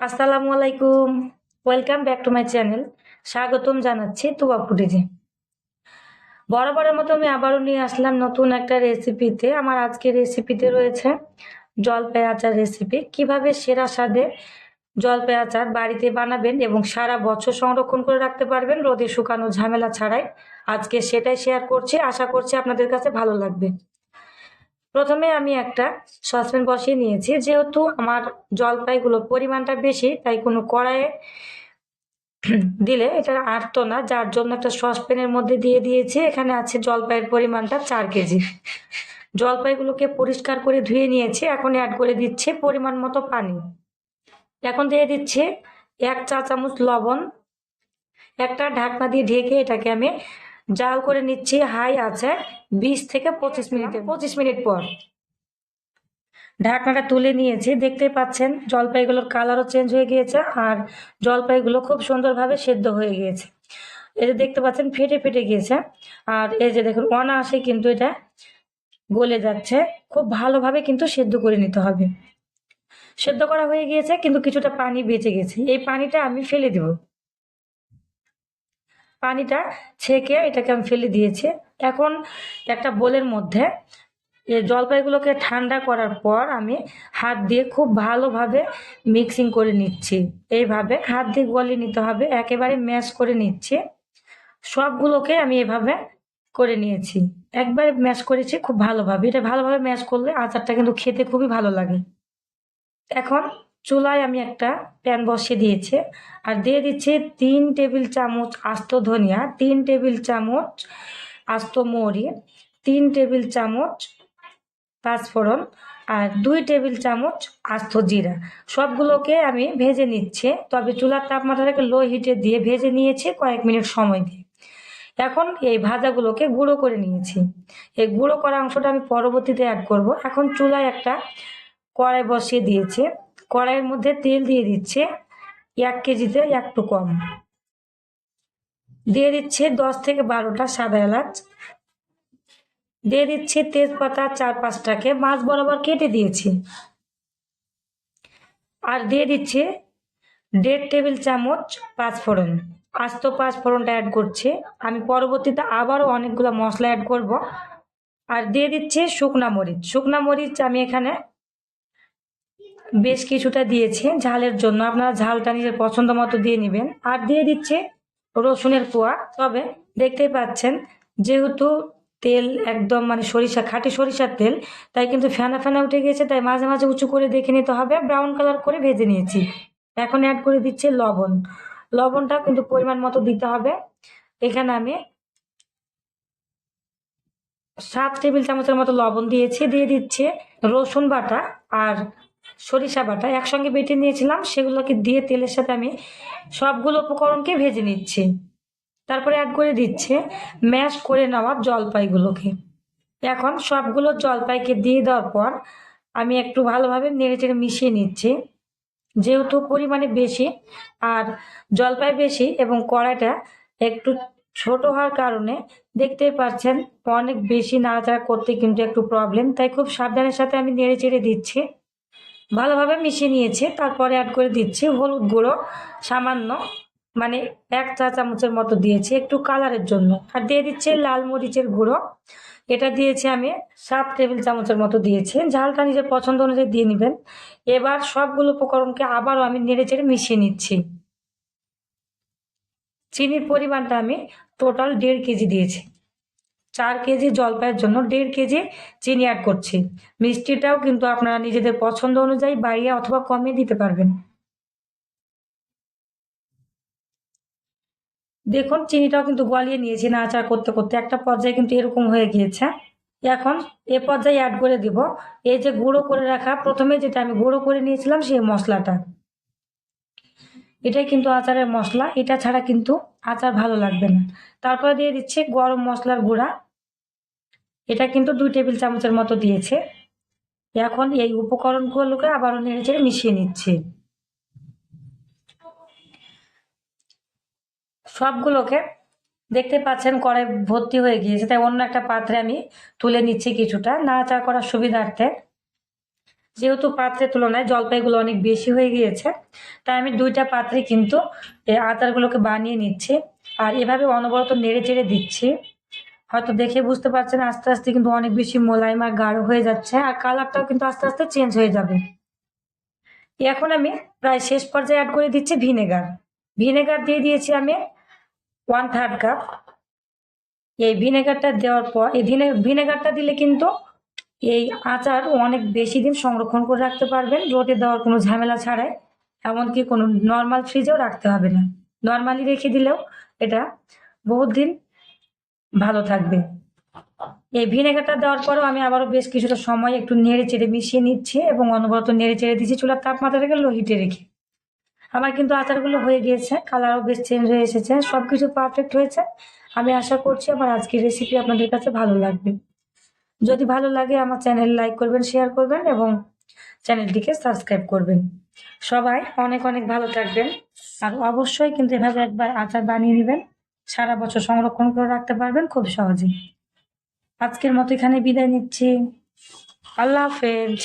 আসসালামু আলাইকুম welcome back to my channel স্বাগতম জানাচ্ছি তুবা ফুটেজে। বরাবরের মতো আমি আবারও নিয়ে আসলাম নতুন একটা রেসিপিতে আমার আজকের রেসিপিতে রয়েছে জলপাই আচার রেসিপি কীভাবে সেরা স্বাদে জলপাই আচার বাড়িতে বানাবেন এবং সারা বছর সংরক্ষণ করে রাখতে পারবেন, রোদে শুকানো ঝামেলা ছাড়াই। আজকে সেটাই শেয়ার করছি। আশা করছি আপনাদের কাছে ভালো লাগবে। প্রথমে আমি একটা সসপ্যান বসিয়ে নিয়েছি। যেহেতু আমার জলপাইগুলোর পরিমাণটা বেশি, তাই কোনো কড়াইয়ে দিলে এটা আটতো না, যার জন্য একটা সসপ্যানের মধ্যে দিয়ে দিয়েছি। এখানে আছে জলপাইয়ের পরিমাণটা চার কেজি। জলপাইগুলোকে পরিষ্কার করে ধুয়ে নিয়েছি। এখন অ্যাড করে দিচ্ছে পরিমাণ মতো পানি। এখন দিয়ে দিচ্ছে এক চা চামচ লবণ। একটা ঢাকনা দিয়ে ঢেকে এটাকে আমি জাল করে নিচ্ছি হাই আছে বিশ থেকে পঁচিশ মিনিটে। পঁচিশ মিনিট পর। ঢাকনাটা তুলে নিয়েছি দেখতে পাচ্ছেন জলপাইগুলোর কালারও চেঞ্জ হয়ে গিয়েছে আর জলপাইগুলো খুব সুন্দরভাবে সেদ্ধ হয়ে গিয়েছে। এই যে দেখতে পাচ্ছেন ফেটে ফেটে গিয়েছে আর এই যে দেখুন অনায়াসে কিন্তু এটা গলে যাচ্ছে খুব ভালোভাবে কিন্তু সেদ্ধ করে নিতে হবে। সেদ্ধ করা হয়ে গিয়েছে কিন্তু কিছুটা পানি বেঁচে গেছে এই পানিটা আমি ফেলে দেব। পানিটা ছেঁকে এটাকে আমি ফেলে দিয়েছি। এখন একটা বোলের মধ্যে জলপাইগুলোকে ঠান্ডা করার পর আমি হাত দিয়ে খুব ভালোভাবে মিক্সিং করে নিচ্ছি। এইভাবে হাত দিয়ে গলিয়ে নিতে হবে, একেবারে ম্যাশ করে নিচ্ছি। সবগুলোকে আমি এভাবে করে নিয়েছি। একবারে ম্যাশ করেছি খুব ভালোভাবে। এটা ভালোভাবে ম্যাশ করলে আচারটা কিন্তু খেতে খুবই ভালো লাগে। এখন চুলায় আমি একটা প্যান বসিয়ে দিয়েছি। আর দিয়ে দিচ্ছি তিন টেবিল চামচ আস্ত ধনিয়া, তিন টেবিল চামচ আস্ত মৌরি, তিন টেবিল চামচ পাঁচফোড়ন আর দুই টেবিল চামচ আস্ত জিরা। সবগুলোকে আমি ভেজে নিচ্ছি। তবে চুলার তাপমাত্রাটাকে লো হিটে দিয়ে ভেজে নিয়েছি কয়েক মিনিট সময় দিয়ে। এখন এই ভাজাগুলোকে গুঁড়ো করে নিয়েছি। এই গুঁড়ো করা অংশটা আমি পরবর্তীতে অ্যাড করব। এখন চুলায় একটা কড়াই বসিয়ে দিয়েছে। কড়াইয়ের মধ্যে তেল দিয়ে দিচ্ছে এক কেজিতে একটু কম। দিয়ে দিচ্ছে দশ থেকে বারোটা সাদা এলাচ। দিয়ে দিচ্ছি তেজপাতা চার পাঁচটাকে মাছ বরাবর কেটে দিয়েছি। আর দিয়ে দিচ্ছে দেড় টেবিল চামচ পাঁচফোড়ন। আস্ত পাঁচফোড়নটা অ্যাড করছে। আমি পরবর্তীতে আবারও অনেকগুলো মশলা অ্যাড করব। আর দিয়ে দিচ্ছে শুকনা মরিচ। শুকনা মরিচ আমি এখানে বেশ কিছুটা দিয়েছি ঝালের জন্য। আপনারা ঝালটা নিজের পছন্দ মতো দিয়ে নেবেন। আর দিয়ে দিচ্ছে রসুনের কোয়া। তবে দেখতেই পাচ্ছেন, যেহেতু তেল একদম মানে সরিষা, খাঁটি সরিষার তেল, তাই কিন্তু ফেনা ফেনা উঠে গেছে তাই মাঝে মাঝে উঁচু করে দেখে নিতে হবে। ব্রাউন কালার করে ভেজে নিয়েছি। এখন অ্যাড করে দিচ্ছে লবণ। লবণটা কিন্তু পরিমাণ মতো দিতে হবে। এখানে আমি সাত টেবিল চামচের মতো লবণ দিয়েছি। দিয়ে দিচ্ছে রসুন বাটা আর সরিষা বাটা একসঙ্গে বেটে নিয়েছিলাম, সেগুলোকে দিয়ে তেলের সাথে আমি সবগুলো উপকরণকে ভেজে নিচ্ছি। তারপরে অ্যাড করে দিচ্ছে ম্যাশ করে নেওয়া জলপাইগুলোকে। এখন সবগুলো জলপাইকে দিয়ে দেওয়ার পর আমি একটু ভালোভাবে নেড়ে চেড়ে মিশিয়ে নিচ্ছি। যেহেতু পরিমাণে বেশি আর জলপাই বেশি এবং কড়াইটা একটু ছোট হওয়ার কারণে দেখতেই পাচ্ছেন অনেক বেশি নাড়াচাড়া করতে কিন্তু একটু প্রবলেম তাই খুব সাবধানের সাথে আমি নেড়ে চেড়ে দিচ্ছি। ভালোভাবে মিশিয়ে নিয়েছি, তারপরে অ্যাড করে দিচ্ছি হলুদ গুঁড়ো, সামান্য মানে এক চা চামচের মতো দিয়েছি একটু কালারের জন্য। আর দিয়ে দিচ্ছি লাল মরিচের গুঁড়ো, এটা দিয়েছি আমি সাত টেবিল চামচের মতো দিয়েছি। ঝালটা নিজের পছন্দ অনুযায়ী দিয়ে নেবেন। এবার সবগুলো উপকরণকে আবারও আমি নেড়ে চেড়ে মিশিয়ে নিচ্ছি। চিনির পরিমাণটা আমি টোটাল দেড় কেজি দিয়েছি। চার কেজি জলপাইয়ের জন্য দেড় কেজি চিনি অ্যাড করছি। মিষ্টিটাও কিন্তু আপনারা নিজেদের পছন্দ অনুযায়ী বাড়িয়ে অথবা কমিয়ে দিতে পারবেন। দেখুন, চিনিটাও কিন্তু গলিয়ে নিয়েছি নাচার করতে করতে। একটা পর্যায়ে কিন্তু এরকম হয়ে গিয়েছে। এখন এ পর্যায়ে অ্যাড করে দিব। এই যে গুঁড়ো করে রাখা, প্রথমে যেটা আমি গুঁড়ো করে নিয়েছিলাম সেই মশলাটা। এটাই কিন্তু আচারের মশলা, এটা ছাড়া কিন্তু আচার ভালো লাগবে না। তারপরে দিয়ে দিচ্ছি গরম মশলার গুঁড়া। এটা কিন্তু দুই টেবিল চামচের মতো দিয়েছে। এখন এই উপকরণগুলোকে আবারও নেড়ে চেড়ে মিশিয়ে নিচ্ছি। সবগুলোকে দেখতে পাচ্ছেন কড়াই ভর্তি হয়ে গিয়েছে, তাই অন্য একটা পাত্রে আমি তুলে নিচ্ছি কিছুটা। নাড়াচাড়া করার সুবিধার্থে যেহেতু পাত্রের তুলনায় জলপাইগুলো অনেক বেশি হয়ে গিয়েছে, তাই আমি দুইটা পাত্রে কিন্তু এই আচারগুলোকে বানিয়ে নিচ্ছি আর এভাবে অনবরত নেড়ে চেড়ে দিচ্ছি। হয়তো দেখে বুঝতে পারছেন আস্তে আস্তে কিন্তু অনেক বেশি মোলায়েম আর গাঢ় হয়ে যাচ্ছে আর কালারটাও কিন্তু আস্তে আস্তে চেঞ্জ হয়ে যাবে। এখন আমি প্রায় শেষ পর্যায়ে অ্যাড করে দিচ্ছি ভিনেগার ভিনেগার দিয়ে দিয়েছি আমি ওয়ান থার্ড কাপ এই ভিনেগারটা দেওয়ার পর, এই ভিনে ভিনেগারটা দিলে কিন্তু এই আচার অনেক বেশি দিন সংরক্ষণ করে রাখতে পারবেন, রোদে দেওয়ার কোনো ঝামেলা ছাড়াই। এমনকি কোনো নর্মাল ফ্রিজেও রাখতে হবে না। নর্মালি রেখে দিলেও এটা বহুত দিন ভালো থাকবে। এই ভিনেগারটা দেওয়ার পরেও আমি আবারও বেশ কিছুটা সময় একটু নেড়ে চেড়ে মিশিয়ে নিচ্ছি এবং অনবরত নেড়ে চেড়ে দিচ্ছি চুলার তাপমাত্রাটাকে লো হিটে রেখে। আমার কিন্তু আচারগুলো হয়ে গিয়েছে কালারও বেশ চেঞ্জ হয়ে এসেছে সব কিছু পারফেক্ট হয়েছে। আমি আশা করছি আমার আজকের রেসিপি আপনাদের কাছে ভালো লাগবে। যদি ভালো লাগে আমার চ্যানেল লাইক করবেন, শেয়ার করবেন এবং চ্যানেলটিকে সাবস্ক্রাইব করবেন। সবাই অনেক অনেক ভালো থাকবেন আর অবশ্যই কিন্তু এভাবে একবার আচার বানিয়ে নেবেন। সারা বছর সংরক্ষণ করে রাখতে পারবেন খুব সহজে আজকের মতো এখানে বিদায় নিচ্ছি। আল্লাহ হাফেজ।